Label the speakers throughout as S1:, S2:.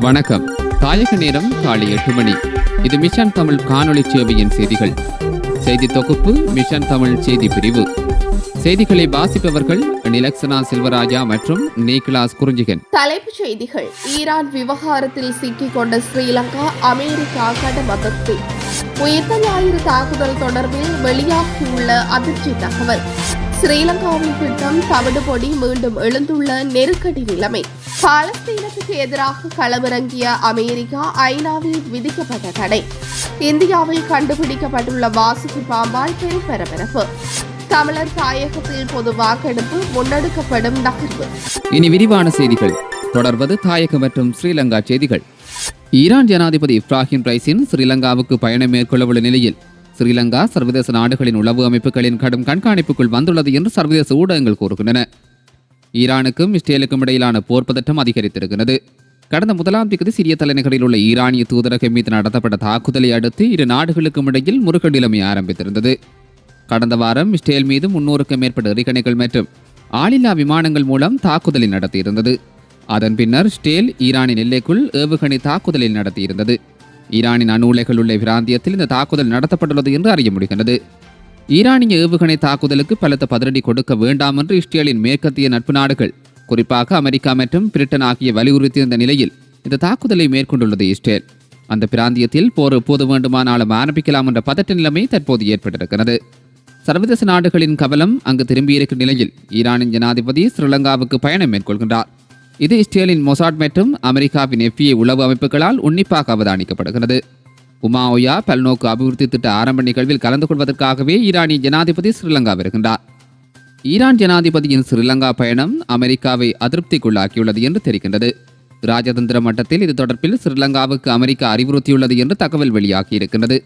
S1: வணக்கம். தாயக நேரம் காலை எட்டு மணி. இது மிஷன் தமிழ் காணொளி சேவையின் செய்திகள். செய்தி தொகுப்பு மிஷன் தமிழ் செய்தி பிரிவு. செய்திகளை வாசிப்பவர்கள் நிலக்சனா செல்வராஜா மற்றும் நிக்லாஸ் குறிஞ்சிகன்.
S2: தலைப்புச் செய்திகள். ஈரான் விவகாரத்தில் சிக்கிக் கொண்ட ஸ்ரீலங்கா அமெரிக்கா கடும் உயிர்த்த ஞாயிறு தாக்குதல் தொடர்பில் வெளியாகியுள்ள அதிர்ச்சி தகவல். ஸ்ரீலங்காவின் திட்டம் தவிடுபொடி மீண்டும் எழுந்துள்ள நெருக்கடி நிலைமை. பாலஸ்தீனத்துக்கு எதிராக களமிறங்கிய அமெரிக்கா ஐநாவில் விதிக்கப்பட்ட தடை. இந்தியாவில் கண்டுபிடிக்கப்பட்டுள்ள வாசுகி பாம்பால் பெரும் பரபரப்பு தமிழர் தாயகத்தில் பொது வாக்கெடுப்பு முன்னெடுக்கப்படும் நகர்வு.
S1: இனி விரிவான செய்திகள். தொடர்வது தாயகம் மற்றும் ஸ்ரீலங்கா செய்திகள். ஈரான் ஜனாதிபதி இப்ராஹிம் ரைசின் ஸ்ரீலங்காவுக்கு பயணம் மேற்கொள்ளவுள்ள நிலையில் ஸ்ரீலங்கா சர்வதேச நாடுகளின் உளவு அமைப்புகளின் கடும் கண்காணிப்புக்குள் வந்துள்ளது என்று சர்வதேச ஊடகங்கள் கூறுகின்றன. ஈரானுக்கும் இஸ்ரேலுக்கும் இடையிலான போர் பதட்டம் அதிகரித்திருக்கிறது. கடந்த முதலாம் தேதி சிறிய தலைநகரில் உள்ள ஈரானிய தூதரகம் மீது நடத்தப்பட்ட தாக்குதலை அடுத்து இரு நாடுகளுக்கும் இடையில் முருக நிலைமை ஆரம்பித்திருந்தது. கடந்த வாரம் இஸ்ரேல் மீது முன்னூறுக்கும் மேற்பட்ட எரிகணைகள் மற்றும் ஆளில்லா விமானங்கள் மூலம் தாக்குதலை நடத்தியிருந்தது. அதன் பின்னர் ஸ்டேல் ஈரானின் எல்லைக்குள் ஏவுகணை தாக்குதலில் நடத்தியிருந்தது. ஈரானின் அணு உலைகள் உள்ள பிராந்தியத்தில் இந்த தாக்குதல் நடத்தப்பட்டுள்ளது என்று அறிய முடிகிறது ஈரானிய ஏவுகணை தாக்குதலுக்கு பலத்த பதிலடி கொடுக்க வேண்டாம் என்று இஸ்ரேலின் மேற்கத்திய நட்பு நாடுகள் குறிப்பாக அமெரிக்கா மற்றும் பிரிட்டன் ஆகிய வலியுறுத்தியிருந்த நிலையில் இந்த தாக்குதலை மேற்கொண்டுள்ளது இஸ்ரேல். அந்த பிராந்தியத்தில் போர் எப்போது வேண்டுமானாலும் ஆரம்பிக்கலாம் என்ற பதட்ட நிலைமை தற்போது ஏற்பட்டிருக்கிறது. சர்வதேச நாடுகளின் கவலம் அங்கு திரும்பியிருக்கும் நிலையில் ஈரானின் ஜனாதிபதி ஸ்ரீலங்காவுக்கு பயணம் மேற்கொள்கின்றார். இது இஸ்ரேலின் மொசாட் மற்றும் அமெரிக்காவின் எஃப்ஏ உளவு அமைப்புகளால் உன்னிப்பாக அவதானிக்கப்படுகிறது. உமாஓயா பல்நோக்கு அபிவிருத்தி திட்ட ஆரம்ப நிகழ்வில் கலந்து கொள்வதற்காகவே ஈரானிய ஜனாதிபதி ஸ்ரீலங்கா வருகின்றார். ஈரான் ஜனாதிபதியின் ஸ்ரீலங்கா பயணம் அமெரிக்காவை அதிருப்திக்குள்ளாக்கியுள்ளது என்று தெரிகின்றது. ராஜதந்திர மட்டத்தில் இது தொடர்பில் ஸ்ரீலங்காவுக்கு அமெரிக்கா அறிவுறுத்தியுள்ளது என்று தகவல் வெளியாகியிருக்கின்றது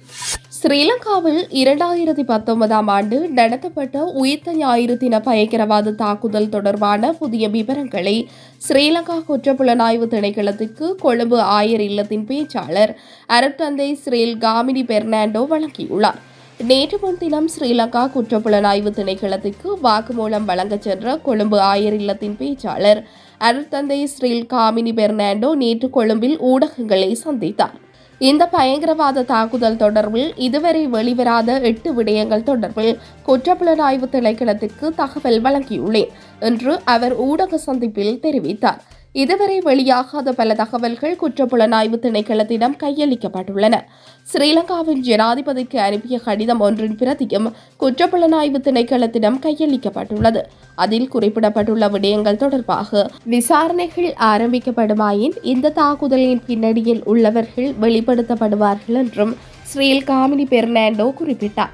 S2: ஸ்ரீலங்காவில் இரண்டாயிரத்தி பத்தொன்பதாம் ஆண்டு நடத்தப்பட்ட உயிர்த்த ஞாயிறு தின பயங்கரவாத தாக்குதல் தொடர்பான புதிய விவரங்களை ஸ்ரீலங்கா குற்றப்புலனாய்வு திணைக்களத்திற்கு கொழும்பு ஆயர் இல்லத்தின் பேச்சாளர் அருட்தந்தை ஸ்ரீல் காமினி பெர்னாண்டோ வழங்கியுள்ளார். நேற்று முன்தினம் ஸ்ரீலங்கா குற்றப்புலனாய்வு திணைக்களத்திற்கு வாக்குமூலம் வழங்கச் சென்ற கொழும்பு ஆயர் இல்லத்தின் பேச்சாளர் அருட்தந்தை ஸ்ரீல் காமினி பெர்னாண்டோ நேற்று கொழும்பில் ஊடகங்களை சந்தித்தார். இந்த பயங்கரவாத தாக்குதல் தொடர்பில் இதுவரை வெளிவராத எட்டு விடயங்கள் தொடர்பில் குற்றப்புலனாய்வு திணைக்களத்திற்கு தகவல் வழங்கியுள்ளேன் என்று அவர் ஊடக சந்திப்பில் தெரிவித்தார். இதுவரை வெளியாகாத பல தகவல்கள் குற்றப்புலனாய்வு திணைக்களத்திடம் கையளிக்கப்பட்டுள்ளன. ஸ்ரீலங்காவின் ஜனாதிபதிக்கு அனுப்பிய கடிதம் ஒன்றின் பிரதியும் குற்றப்புலனாய்வு திணைக்களத்திடம் கையளிக்கப்பட்டுள்ளது. அதில் குறிப்பிடப்பட்டுள்ள விடயங்கள் தொடர்பாக விசாரணைகள் ஆரம்பிக்கப்படுமாயின் இந்த தாக்குதலின் பின்னணியில் உள்ளவர்கள் வெளிப்படுத்தப்படுவார்கள் என்றும் ஸ்ரீல் காமினி பெர்னாண்டோ குறிப்பிட்டார்.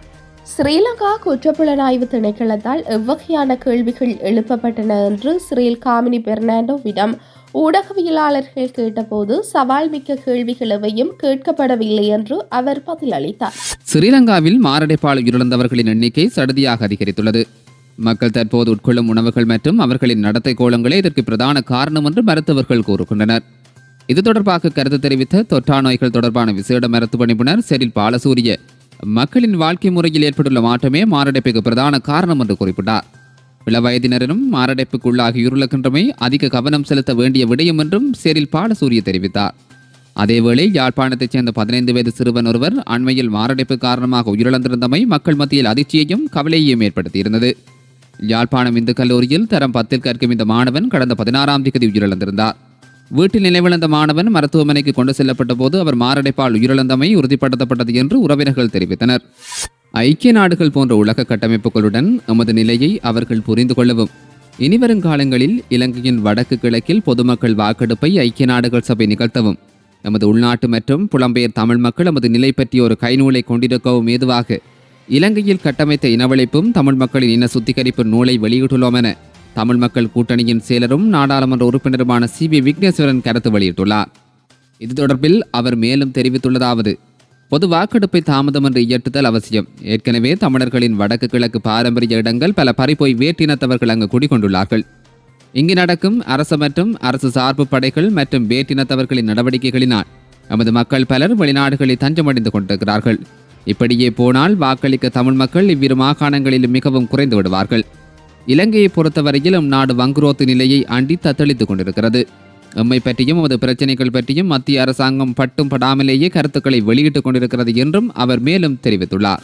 S2: ஸ்ரீலங்கா குற்றப்புலனாய்வு திணைக்களத்தால் எவ்வகையான கேள்விகள் எழுப்பப்பட்டன என்று ஸ்ரீல் காமினி பெர்னாண்டோவிடம் ஊடகவியலாளர்கள் கேட்டபோது சவால் மிக்க கேள்விகள் எவையும் கேட்கப்படவில்லை என்று அவர் பதிலளித்தார்
S1: ஸ்ரீலங்காவில் மாரடைப்பால் உயிரிழந்தவர்களின் எண்ணிக்கை சடுதியாக அதிகரித்துள்ளது. மக்கள் தற்போது உட்கொள்ளும் உணவுகள் மற்றும் அவர்களின் நடத்தை கோலங்களே இதற்கு பிரதான காரணம் என்று மருத்துவர்கள் கூறுகின்றனர். இது தொடர்பாக கருத்து தெரிவித்த தொற்றா நோய்கள் தொடர்பான விசேட மருத்துவ நிபுணர் செரில் பாலசூரிய மக்களின் வாழ்க்கை முறையில் ஏற்பட்டுள்ள மாற்றமே மாரடைப்புக்கு பிரதான காரணம் என்று குறிப்பிட்டார். இளவயதினரிலும் மாரடைப்புக்குள்ளாகியுருளகின்றமை அதிக கவனம் செலுத்த வேண்டிய விடயம் என்றும் சேரில் பாலசூரிய தெரிவித்தார். அதேவேளை யாழ்ப்பாணத்தைச் சேர்ந்த பதினைந்து வயது சிறுவன் ஒருவர் அண்மையில் மாரடைப்பு காரணமாக உயிரிழந்திருந்தமை மக்கள் மத்தியில் அதிர்ச்சியையும் கவலையையும் ஏற்படுத்தியிருந்தது. யாழ்ப்பாணம் இந்து கல்லூரியில் தரம் பத்தில் கற்கும் இந்த மாணவன் கடந்த பதினாறாம் தேதி உயிரிழந்திருந்தார். வீட்டில் நிலைவிழந்த மாணவன் மருத்துவமனைக்கு கொண்டு செல்லப்பட்ட போது அவர் மாரடைப்பால் உயிரிழந்தமை உறுதிப்படுத்தப்பட்டது என்று உறவினர்கள் தெரிவித்தனர். ஐக்கிய நாடுகள் போன்ற உலக கட்டமைப்புகளுடன் எமது நிலையை அவர்கள் புரிந்து கொள்ளவும். இனிவரும் காலங்களில் இலங்கையின் வடக்கு கிழக்கில் பொதுமக்கள் வாக்கெடுப்பை ஐக்கிய நாடுகள் சபை நிகழ்த்தவும். நமது உள்நாட்டு மற்றும் புலம்பெயர் தமிழ் மக்கள் நமது நிலை பற்றிய ஒரு கைநூலை கொண்டிருக்கவும் ஏதுவாக. இலங்கையில் கட்டமைத்த இனவழிப்பும் தமிழ் மக்களின் இன சுத்திகரிப்பு நூலை வெளியிட்டுள்ளோம் என தமிழ் மக்கள் கூட்டணியின் செயலரும் நாடாளுமன்ற உறுப்பினருமான சி பி விக்னேஸ்வரன் கருத்து வெளியிட்டுள்ளார். இது தொடர்பில் அவர் மேலும் தெரிவித்துள்ளதாவது பொது வாக்கெடுப்பை தாமதம் என்று இயற்றுதல் அவசியம். ஏற்கனவே தமிழர்களின் வடக்கு கிழக்கு பாரம்பரிய இடங்கள் பல பறிப்போய் வேற்றினத்தவர்கள் அங்கு குடிகொண்டுள்ளார்கள். இங்கு நடக்கும் அரசு மற்றும் அரசு சார்பு படைகள் மற்றும் வேற்றினத்தவர்களின் நடவடிக்கைகளினால் நமது மக்கள் பலர் வெளிநாடுகளில் தஞ்சமடைந்து கொண்டிருக்கிறார்கள். இப்படியே போனால் வாக்களிக்க தமிழ் மக்கள் இவ்விரு மாகாணங்களிலும் மிகவும் குறைந்து விடுவார்கள். இலங்கையை பொறுத்தவரையிலும் நாடு வங்குரோத்து நிலையை அண்டி தத்தளித்துக் கொண்டிருக்கிறது. எம்மை பற்றியும் நமது பிரச்சனைகள் பற்றியும் மத்திய அரசாங்கம் பட்டும் படாமலேயே கருத்துக்களை வெளியிட்டுக் கொண்டிருக்கிறது என்றும் அவர் மேலும் தெரிவித்துள்ளார்.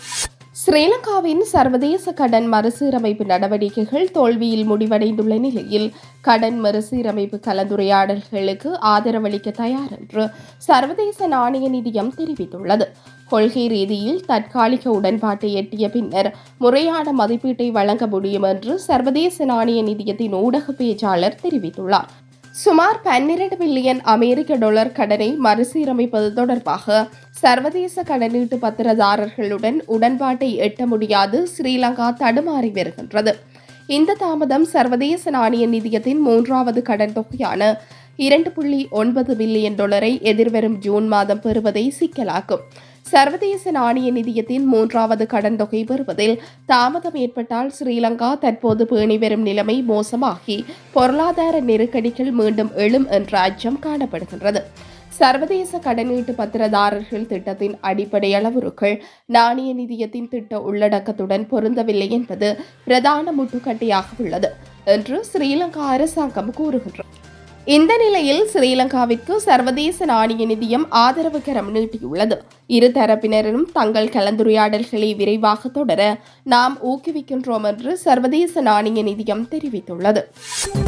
S2: ஸ்ரீலங்காவின் சர்வதேச கடன் மறுசீரமைப்பு நடவடிக்கைகள் தோல்வியில் முடிவடைந்துள்ள நிலையில் கடன் மறுசீரமைப்பு கலந்துரையாடல்களுக்கு ஆதரவளிக்க தயார் என்று சர்வதேச நாணய நிதியம் தெரிவித்துள்ளது. கொள்கை ரீதியில் தற்காலிக உடன்பாட்டை எட்டிய பின்னர் முறையான மதிப்பீட்டை வழங்க முடியும் என்று சர்வதேச நாணய நிதியத்தின் ஊடக பேச்சாளர் தெரிவித்துள்ளார். சுமார் பன்னிரண்டு பில்லியன் அமெரிக்க டாலர் கடனை மறுசீரமைப்பது தொடர்பாக சர்வதேச கடனீட்டு பத்திரதாரர்களுடன் உடன்பாட்டை எட்ட முடியாது ஸ்ரீலங்கா தடுமாறி வருகின்றது. இந்த தாமதம் சர்வதேச நாணய நிதியத்தின் மூன்றாவது கடன் தொகையான இரண்டு புள்ளி ஒன்பது பில்லியன் டாலரை எதிர்வரும் ஜூன் மாதம் பெறுவதை சிக்கலாக்கும். சர்வதேச நாணய நிதியத்தின் மூன்றாவது கடன் தொகை பெறுவதில் தாமதம் ஏற்பட்டால் ஸ்ரீலங்கா தற்போது பேணி வரும் நிலைமை மோசமாகி பொருளாதார நெருக்கடிகள் மீண்டும் எழும் என்ற அச்சம் காணப்படுகின்றது. சர்வதேச கடனீட்டு பத்திரதாரர்கள் திட்டத்தின் அடிப்படை அளவுருக்கள் நாணய நிதியத்தின் திட்ட உள்ளடக்கத்துடன் பொருந்தவில்லை என்பது பிரதான முட்டுக்கட்டையாக உள்ளது என்று ஸ்ரீலங்கா அரசாங்கம் கூறுகின்றது. இந்த நிலையில் ஸ்ரீலங்காவிற்கு சர்வதேச நாணய நிதியம் ஆதரவு கரம் நீட்டியுள்ளது. இரு தரப்பினரும் தங்கள் கலந்துரையாடல்களை விரைவாக தொடர நாம் ஊக்குவிக்கின்றோம் என்று சர்வதேச நாணய நிதியம் தெரிவித்துள்ளது.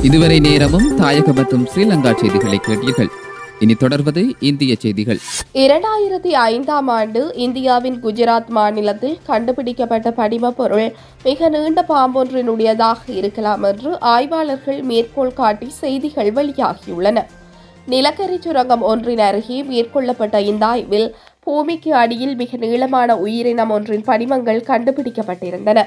S1: இதுவரை நேரமும் தாயக மற்றும் ஸ்ரீலங்கா செய்திகளை கேட்டீர்கள். இனி தொடர்வது இந்திய செய்திகள்.
S2: இரண்டாயிரத்தி ஐந்தாம் ஆண்டு இந்தியாவின் குஜராத் மாநிலத்தில் கண்டுபிடிக்கப்பட்ட படிம பொருள் மிக நீண்ட பாம்பொன்றினுடையதாக இருக்கலாம் என்று ஆய்வாளர்கள் மேற்கோள் காட்டி செய்திகள் வெளியாகியுள்ளன. நிலக்கரி சுரங்கம் ஒன்றின் அருகே மேற்கொள்ளப்பட்ட இந்த ஆய்வில் பூமிக்கு அடியில் மிக நீளமான உயிரினம் ஒன்றின் படிமங்கள் கண்டுபிடிக்கப்பட்டிருந்தன.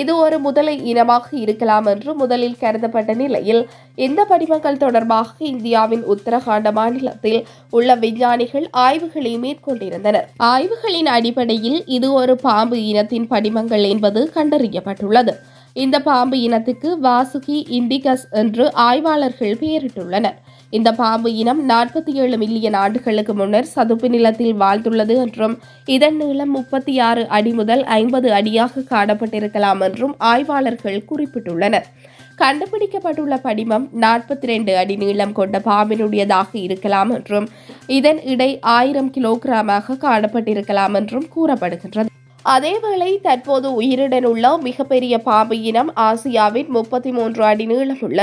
S2: இது ஒரு முதலை இனமாக இருக்கலாம் என்று முதலில் கருதப்பட்ட நிலையில் இந்த படிமங்கள் தொடர்பாக இந்தியாவின் உத்தரகாண்ட மாநிலத்தில் உள்ள விஞ்ஞானிகள் ஆய்வுகளை மேற்கொண்டிருந்தனர். ஆய்வுகளின் அடிப்படையில் இது ஒரு பாம்பு இனத்தின் படிமங்கள் என்பது கண்டறியப்பட்டுள்ளது. இந்த பாம்பு இனத்துக்கு வாசுகி இண்டிகஸ் என்று ஆய்வாளர்கள் பெயரிட்டுள்ளனர். இந்த பாம்பு இனம் நாற்பத்தி ஏழு மில்லியன் ஆண்டுகளுக்கு முன்னர் சதுப்பு நிலத்தில் வாழ்ந்துள்ளது என்றும் இதன் நீளம் முப்பத்தி ஆறு அடி முதல் ஐம்பது அடியாக காணப்பட்டிருக்கலாம் என்றும் ஆய்வாளர்கள் குறிப்பிட்டுள்ளனர். கண்டுபிடிக்கப்பட்டுள்ள படிமம் நாற்பத்தி ரெண்டு அடி நீளம் கொண்ட பாம்பினுடையதாக இருக்கலாம் என்றும் இதன் இடை ஆயிரம் கிலோகிராமாக காணப்பட்டிருக்கலாம் என்றும் கூறப்படுகின்றது. அதேவேளை தற்போது உயிருடன் உள்ள மிகப்பெரிய பாம்பு இனம் ஆசியாவின் முப்பத்தி மூன்று அடி நீளமுள்ள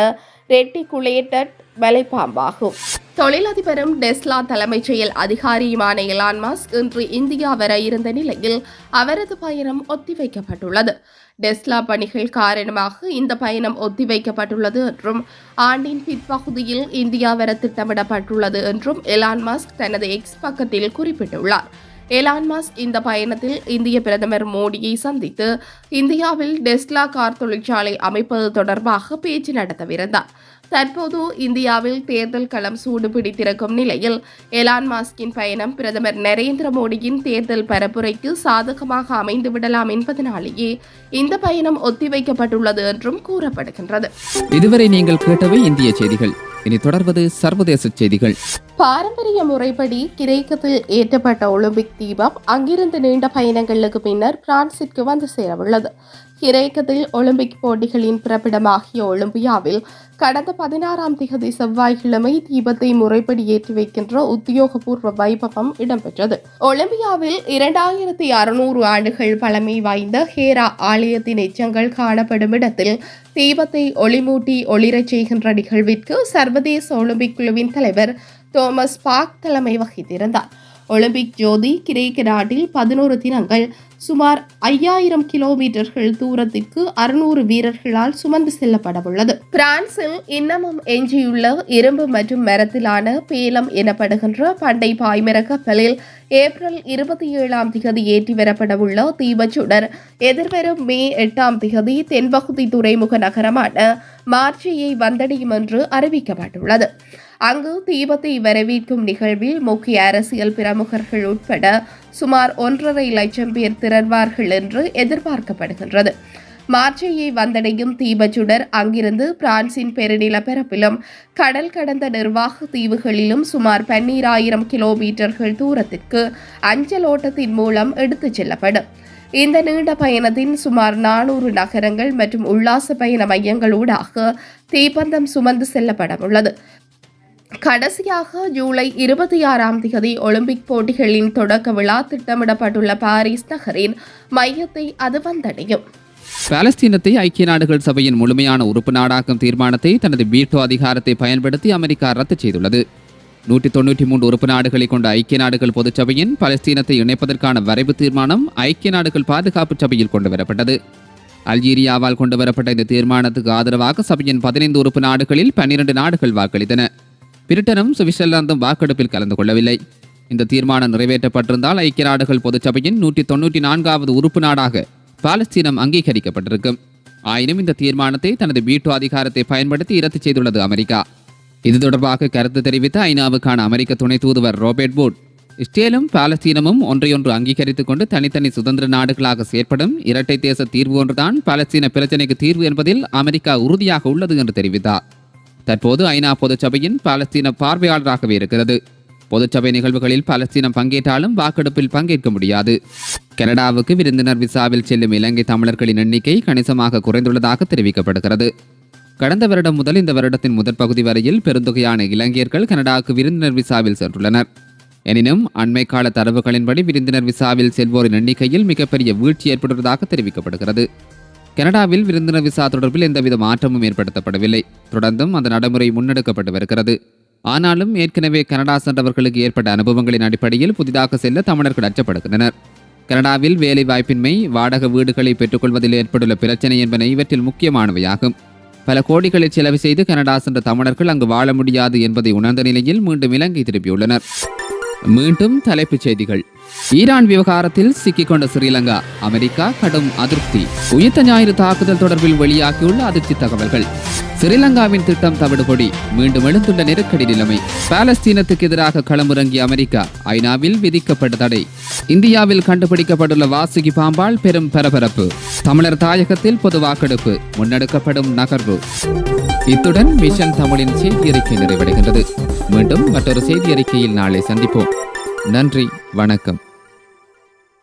S2: ரெட்டிகுலேட்டட் வலைப்பாம்பாகும். தொழிலதிபரும் டெஸ்லா தலைமைச் செயல் அதிகாரியுமான எலான் மாஸ்க் இன்று இந்தியா வர இருந்த நிலையில் அவரது பயணம் ஒத்திவைக்கப்பட்டுள்ளது. டெஸ்லா பணிகள் காரணமாக இந்த பயணம் ஒத்திவைக்கப்பட்டுள்ளது என்றும் ஆண்டின் பிற்பகுதியில் இந்தியா வர திட்டமிடப்பட்டுள்ளது என்றும் எலான் மாஸ்க் தனது எக்ஸ் பக்கத்தில் குறிப்பிட்டுள்ளார். எலான் மாஸ்க் இந்த பயணத்தில் இந்திய பிரதமர் மோடியை சந்தித்து இந்தியாவில் டெஸ்லா கார் தொழிற்சாலை அமைப்பது தொடர்பாக பேச்சு நடத்தவிருந்தார். தற்போது இந்தியாவில் தேர்தல் களம் சூடு பிடித்திருக்கும் நிலையில் எலான் மாஸ்கின் பயணம் பிரதமர் நரேந்திர மோடியின் தேர்தல் பரப்புரைக்கு சாதகமாக அமைந்து விடலாம் என்பதனாலேயே இந்த பயணம் ஒத்திவைக்கப்பட்டுள்ளது என்றும் கூறப்படுகின்றது.
S1: இதுவரை நீங்கள் கேட்டவை இந்திய செய்திகள். இனி தொடர்வது சர்வதேச செய்திகள்.
S2: பாரம்பரிய முறைப்படி கிரேக்கத்தில் ஏற்றப்பட்ட ஒலிம்பிக் தீபம் அங்கிருந்து நீண்ட பயணங்களுக்கு பின்னர் பிரான்சிற்கு வந்து சேரவுள்ளது. கிரேக்கத்தில் ஒலிம்பிக் போட்டிகளின் பிறப்பிடமாகிய ஒலிம்பியாவில் கடந்த பதினாறாம் திகதி செவ்வாய்க்கிழமை தீபத்தை முறைப்படி ஏற்றி வைக்கின்ற உத்தியோகபூர்வ வைபவம் இடம்பெற்றது. ஒலிம்பியாவில் இரண்டாயிரத்தி அறுநூறு ஆண்டுகள் பழமை வாய்ந்த ஹேரா ஆலயத்தின் எச்சங்கள் காணப்படும் இடத்தில் தீபத்தை ஒளிமூட்டி ஒளிரச் செய்கின்ற நிகழ்விற்கு சர்வதேச ஒலிம்பிக் குழுவின் தலைவர் தோமஸ் பாக் தலைமை வகித்திருந்தார். ஒலிம்பிக் ஜோதி கிரேக்க நாட்டில் பதினோரு தினங்கள். சுமார் ஐயாயிரம் கிலோமீட்டர்கள் தூரத்திற்கு அறுநூறு வீரர்களால் சுமந்து செல்லப்படவுள்ளது. பிரான்சில் இன்னமும் எஞ்சியுள்ள இரும்பு மற்றும் மரத்திலான பேலம் எனப்படுகின்ற பண்டை பாய்மர கப்பலில் ஏப்ரல் இருபத்தி ஏழாம் திகதி ஏற்றி வரப்படவுள்ள தீபச்சுடர் எதிர்வரும் மே எட்டாம் திகதி தென்பகுதி துறைமுக நகரமான மார்ச்சியை வந்தடையும் என்று அறிவிக்கப்பட்டுள்ளது. அங்கு தீபத்தை வரவேற்கும் நிகழ்வில் முக்கிய அரசியல் பிரமுகர்கள் உட்பட சுமார் ஒன்றரை லட்சம் பேர் திரள்வார்கள் என்று எதிர்பார்க்கப்படுகின்றது. மார்ச்சையை வந்தடையும் தீபச்சுடர் அங்கிருந்து பிரான்சின் பெருநிலப்பரப்பிலும் கடல் கடந்த நிர்வாக தீவுகளிலும் சுமார் பன்னீராயிரம் கிலோமீட்டர்கள் தூரத்திற்கு அஞ்சல் ஓட்டத்தின் மூலம் எடுத்துச் செல்லப்படும். இந்த நீண்ட பயணத்தின் சுமார் நானூறு நகரங்கள் மற்றும் உல்லாச பயண மையங்களூடாக தீப்பந்தம் சுமந்து செல்லப்பட உள்ளது கடைசியாக ஜூலை இருபத்தி ஆறாம் தேதி ஒலிம்பிக் போட்டிகளின் தொடக்க விழா திட்டமிடப்பட்டுள்ள பாரிஸ் நகரின் மையத்தை அது வந்தடையும்.
S1: பாலஸ்தீனத்தை ஐக்கிய நாடுகள் சபையின் முழுமையான உறுப்பு நாடாக்கும் தீர்மானத்தை தனது வீட்டோ அதிகாரத்தை பயன்படுத்தி அமெரிக்கா ரத்து செய்துள்ளது. நூற்றி தொண்ணூற்றி மூன்று உறுப்பு நாடுகளை கொண்ட ஐக்கிய நாடுகள் பொதுச்சபையின் பலஸ்தீனத்தை இணைப்பதற்கான வரைவு தீர்மானம் ஐக்கிய நாடுகள் பாதுகாப்பு சபையில் கொண்டுவரப்பட்டது. அல்ஜீரியாவால் கொண்டுவரப்பட்ட இந்த தீர்மானத்துக்கு ஆதரவாக சபையின் பதினைந்து உறுப்பு நாடுகளில் பன்னிரண்டு நாடுகள் வாக்களித்தன. பிரிட்டனும் சுவிட்சர்லாந்தும் வாக்கெடுப்பில் கலந்து கொள்ளவில்லை. இந்த தீர்மானம் நிறைவேற்றப்பட்டிருந்தால் ஐக்கிய நாடுகள் பொதுச்சபையின் நூற்றி தொண்ணூற்றி நான்காவது உறுப்பு நாடாக பாலஸ்தீனம் அங்கீகரிக்கப்பட்டிருக்கும். ஆயினும் இந்த தீர்மானத்தை தனது வீட்டு அதிகாரத்தை பயன்படுத்தி இரத்து செய்துள்ளது அமெரிக்கா. இது தொடர்பாக கருத்து தெரிவித்த ஐநாவுக்கான அமெரிக்க துணை தூதுவர் ரோபர்ட் போட் இஸ்ரேலும் பாலஸ்தீனமும் ஒன்றையொன்று அங்கீகரித்துக் கொண்டு தனித்தனி சுதந்திர நாடுகளாக செயற்படும் இரட்டை தேச தீர்வு ஒன்றுதான் பாலஸ்தீன பிரச்சினைக்கு தீர்வு என்பதில் அமெரிக்கா உறுதியாக உள்ளது என்று தெரிவித்தார். தற்போது ஐநா பொதுச்சபையின் பாலஸ்தீன பார்வையாளராகவே இருக்கிறது. பொதுச்சபை நிகழ்வுகளில் பாலஸ்தீனம் பங்கேற்றாலும் வாக்கெடுப்பில் பங்கேற்க முடியாது. கனடாவுக்கு விருந்தினர் விசாவில் செல்லும் இலங்கை தமிழர்களின் எண்ணிக்கை கணிசமாக குறைந்துள்ளதாக தெரிவிக்கப்படுகிறது. கடந்த வருடம் முதல் இந்த வருடத்தின் முதற் பகுதி வரையில் பெருந்தொகையான இலங்கையர்கள் கனடாவுக்கு விருந்தினர் விசாவில் சென்றுள்ளனர். எனினும் அண்மை கால தரவுகளின்படி விருந்தினர் விசாவில் செல்வோரின் எண்ணிக்கையில் மிகப்பெரிய வீழ்ச்சி ஏற்பட்டுள்ளதாக தெரிவிக்கப்படுகிறது. கனடாவில் விருந்தினர் விசா தொடர்பில் எந்தவித மாற்றமும் ஏற்படுத்தப்படவில்லை. தொடர்ந்தும் அந்த நடைமுறை முன்னெடுக்கப்பட்டு வருகிறது. ஆனாலும் ஏற்கனவே கனடா சென்றவர்களுக்கு ஏற்பட்ட அனுபவங்களின் அடிப்படையில் புதிதாக செல்ல தமிழர்கள் அச்சப்படுகின்றனர். கனடாவில் வேலை வாய்ப்பின்மை வாடகை வீடுகளை பெற்றுக்கொள்வதில் ஏற்பட்டுள்ள பிரச்சனை என்பன இவற்றில் முக்கியமானவையாகும். பல கோடிகளை செலவு செய்து கனடா சென்ற தமிழர்கள் அங்கு வாழ முடியாது என்பதை உணர்ந்த நிலையில் மீண்டும் இலங்கை திரும்பியுள்ளனர். மீண்டும் தலைப்புச் செய்திகள். ஈரான் விவகாரத்தில் சிக்கிக்கொண்ட ஸ்ரீலங்கா அமெரிக்கா கடும் அதிருப்தி. உயிர்த்த ஞாயிறு தாக்குதல் தொடர்பில் வெளியாகியுள்ள அதிர்ச்சி தகவல்கள். ஸ்ரீலங்காவின் திட்டம் தவிடுபொடி மீண்டும் எழுந்துள்ள நெருக்கடி நிலைமை. பாலஸ்தீனத்துக்கு எதிராக களமிறங்கிய அமெரிக்கா ஐநாவில் விதிக்கப்பட்ட தடை. இந்தியாவில் கண்டுபிடிக்கப்பட்டுள்ள வாசுகி பாம்பால் பெரும் பரபரப்பு. தமிழர் தாயகத்தில் பொது வாக்கெடுப்பு முன்னெடுக்கப்படும் நகர்வு. இத்துடன் மிஷன் தமிழின் செய்தி அறிக்கை நிறைவடைகின்றது. மீண்டும் மற்றொரு செய்தி அறிக்கையில் நாளை சந்திப்போம். நன்றி வணக்கம்.